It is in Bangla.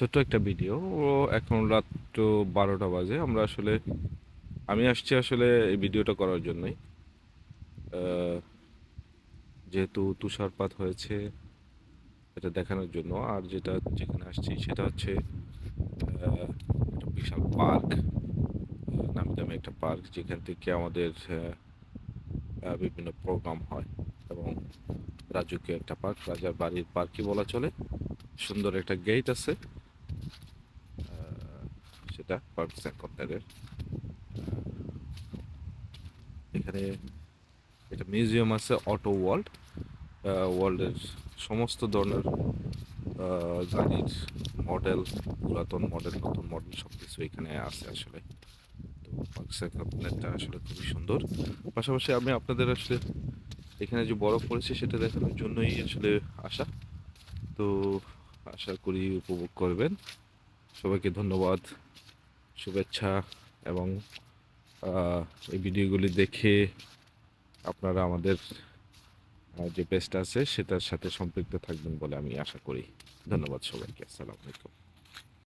ছোট্ট একটা ভিডিও ও এখন রাত তো বারোটা বাজে। আমরা আসলে, আমি আসছি আসলে এই ভিডিওটা করার জন্যই। যেহেতু তুষারপাত হয়েছে, এটা দেখানোর জন্য। আর যেটা যেখানে আসছি সেটা হচ্ছে বিশাল পার্ক। নামি দামি একটা পার্ক যেখান থেকে আমাদের বিভিন্ন প্রোগ্রাম হয়। এবং রাজকীয় একটা পার্ক, রাজার বাড়ির পার্কই বলা চলে। সুন্দর একটা গেট আছে। সেটা, পার্ক সেকেন্ডারের এখানে একটা মিউজিয়াম আছে অটো ওয়ার্ল্ড। ওয়ার্ল্ডের সমস্ত ধরনের গাড়ির মডেল, পুরাতন মডেল, নতুন মডেল সব কিছু এখানে আছে আসলে। তো পার্ক সেকেন্ডারটা আসলে খুবই সুন্দর। পাশাপাশি আমি আপনাদের আসলে এখানে যে বরফ পড়েছে সেটা দেখানোর জন্যই আসলে আসা। তো আশা করি উপভোগ করবেন। সবাইকে ধন্যবাদ। শুভেচ্ছা এবং এই ভিডিওগুলি দেখে আপনারা আমাদের যে পেজটা আছে সেটার সাথে সম্পৃক্ত থাকবেন বলে আমি আশা করি। ধন্যবাদ সবাইকে। আসসালামু আলাইকুম।